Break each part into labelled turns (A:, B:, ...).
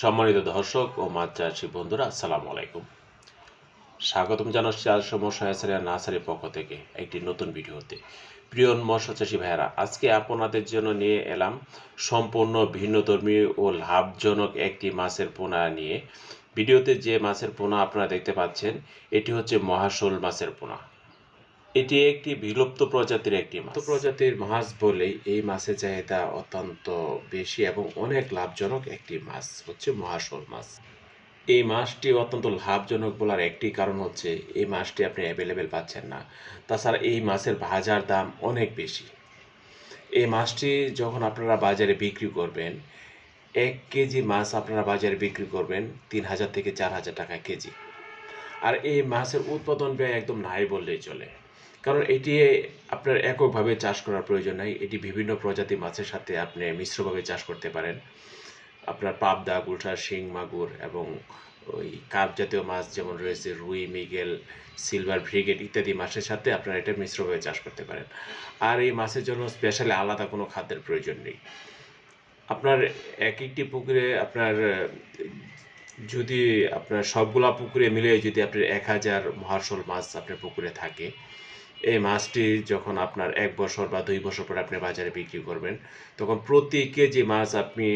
A: সম্মানিত দর্শক ও মাছ চাষি বন্ধুরা, আসসালামু আলাইকুম। স্বাগতম জানাচ্ছি আজ সমস্যা হেসারিয়া নার্সারির পক্ষ থেকে একটি নতুন ভিডিওতে। প্রিয় মৎস্য চাষি ভাইয়েরা, আজকে আপনাদের জন্য নিয়ে এলাম সম্পূর্ণ ভিন্নধর্মী ও লাভজনক একটি মাছের পোনা নিয়ে। ভিডিওতে যে মাছের পোনা আপনারা দেখতে পাচ্ছেন, এটি হচ্ছে মহাশোল মাছের পোনা। এটি একটি বিলুপ্ত প্রজাতির একটি মাছ। প্রজাতির মাছ বলেই এই মাছের চাহিদা অত্যন্ত বেশি এবং অনেক লাভজনক একটি মাছ, হচ্ছে মহাশোল মাছ। এই মাছটি অত্যন্ত লাভজনক বলার একটি কারণ হচ্ছে, এই মাছটি আপনি অ্যাভেলেবেল পাচ্ছেন না। তাছাড়া এই মাছের বাজার দাম অনেক বেশি। এই মাছটি যখন আপনারা বাজারে বিক্রি করবেন, এক কেজি মাছ আপনারা বাজারে বিক্রি করবেন তিন হাজার থেকে চার হাজার টাকা কেজি। আর এই মাছের উৎপাদন ব্যয় একদম নাই বললেই চলে। কারণ এটি আপনার এককভাবে চাষ করার প্রয়োজন নাই। এটি বিভিন্ন প্রজাতি মাছের সাথে আপনি মিশ্রভাবে চাষ করতে পারেন। আপনার পাবদা গুলশা শিং, মাগুর এবং ওই কার্প জাতীয় মাছ যেমন রয়েছে, রুই, মিগেল, সিলভার ভ্রিগেট ইত্যাদি মাছের সাথে আপনারা এটা মিশ্রভাবে চাষ করতে পারেন। আর এই মাছের জন্য স্পেশালি আলাদা কোনো খাদ্যের প্রয়োজন নেই। আপনার এক একটি পুকুরে আপনার, যদি আপনার সবগুলা পুকুরে মিলে যদি আপনার এক হাজার মহাশোল মাছ আপনার পুকুরে থাকে এই মাছটি যখন আপনার এক বছর বা দুই বছর পর আপনি বাজারে বিক্রি করবেন, তখন প্রতি কেজি মাছ আপনি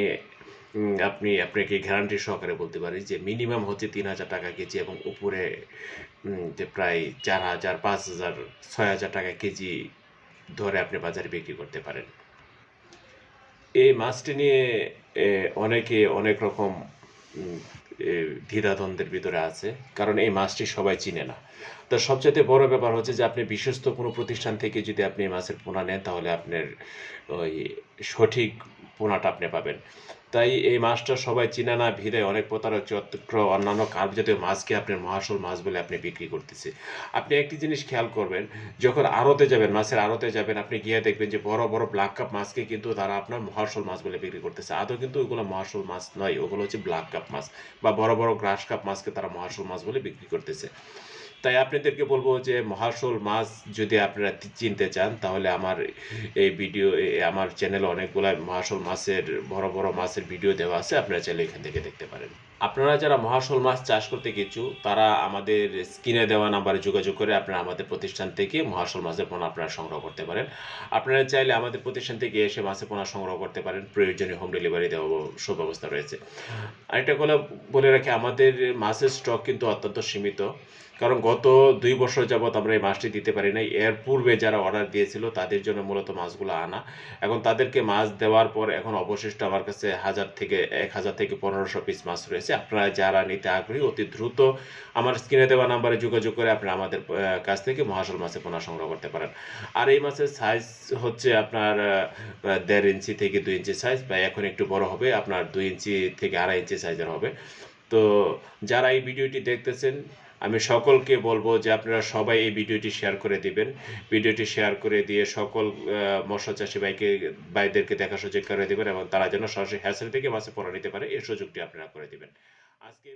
A: আপনি আপনাকে গ্যারান্টি সহকারে বলতে পারি যে মিনিমাম হচ্ছে তিন হাজার টাকা কেজি এবং উপরে যে প্রায় চার হাজার, পাঁচ হাজার, ছয় হাজার টাকা কেজি ধরে আপনি বাজারে বিক্রি করতে পারেন। এই মাছটি নিয়ে অনেকে অনেক রকম দ্বিধাদ্বন্দ্বের ভিতরে আছে, কারণ এই মাছটি সবাই চিনে না। তো সবচেয়ে বড় ব্যাপার হচ্ছে যে আপনি বিশ্বস্ত কোনো প্রতিষ্ঠান থেকে যদি আপনি এই মাছের পোনা নেন, তাহলে আপনার ওই সঠিক পোনাটা আপনি পাবেন। তাই এই মাছটা সবাই চিনে না, ভিড়ে অনেক প্রতারক চক্র অন্যান্য কার্প জাতীয় মাছকে আপনার মহাশোল মাছ বলে আপনি বিক্রি করতেছে। আপনি একটি জিনিস খেয়াল করবেন, যখন আড়তে যাবেন, মাছের আড়তে যাবেন, আপনি গিয়ে দেখবেন যে বড় বড় ব্ল্যাক কাপ মাছকে কিন্তু তারা আপনার মহাশোল মাছ বলে বিক্রি করতেছে। আদৌ কিন্তু ওগুলো মহাশোল মাছ নয়, ওগুলো হচ্ছে ব্ল্যাক কাপ মাছ বা বড় বড় গ্রাস কাপ মাছকে তারা মহাশোল মাছ বলে বিক্রি করতেছে। তাই আপনাদেরকে বলব যে মহাশোল মাছ যদি আপনারা চিনতে চান, তাহলে আমার এই ভিডিও আমার চ্যানেলে অনেকগুলো মহাশোল মাছের, বড় বড় মাছের ভিডিও দেওয়া আছে, আপনারা চাইলে এখান থেকে দেখতে পারেন। আপনারা যারা মহাশোল মাছ চাষ করতে কিছু তারা আমাদের স্ক্রিনে দেওয়া নাম্বারে যোগাযোগ করে আপনারা আমাদের প্রতিষ্ঠান থেকে মহাশোল মাছের পোনা আপনারা সংগ্রহ করতে পারেন। আপনারা চাইলে আমাদের প্রতিষ্ঠান থেকে এসে মাছের পোনা সংগ্রহ করতে পারেন। প্রয়োজনীয় হোম ডেলিভারি দেওয়া সুব্যবস্থা রয়েছে। আরেকটা কথা বলে রাখি, আমাদের মাছের স্টক কিন্তু অত্যন্ত সীমিত। কারণ গত দুই বছর যাবত আমরা এই মাছটি দিতে পারি নাই। এর পূর্বে যারা অর্ডার দিয়েছিল, তাদের জন্য মূলত মাছগুলো আনা। এখন তাদেরকে মাছ দেওয়ার পর এখন অবশিষ্ট আমার কাছে হাজার থেকে এক হাজার থেকে পনেরোশো পিস মাছ রয়েছে। আপনারা যারা নিতে আগ্রহী, অতি দ্রুত আমার স্ক্রিনে দেওয়া নাম্বারে যোগাযোগ করে আপনারা আমাদের কাছ থেকে মহাশল মাছের পোনা সংগ্রহ করতে পারেন। আর এই মাছের সাইজ হচ্ছে আপনার দেড় ইঞ্চি থেকে দুই ইঞ্চি সাইজ বা এখন একটু বড় হবে, আপনার দুই ইঞ্চি থেকে আড়াই ইঞ্চি সাইজের হবে। তো যারা এই ভিডিওটি দেখতেছেন আমি সকলকে বলব যে আপনারা সবাই এই ভিডিওটি শেয়ার করে দিবেন। ভিডিওটি শেয়ার করে দিয়ে সকল মৎস্য চাষি ভাইকে, ভাইদেরকে দেখা সুযোগ করে দিবেন এবং তারা যেন সরাসরি হ্যাসেল থেকে মাছে পড়া নিতে পারে এই সুযোগটি আপনারা করে দিবেন। আজকে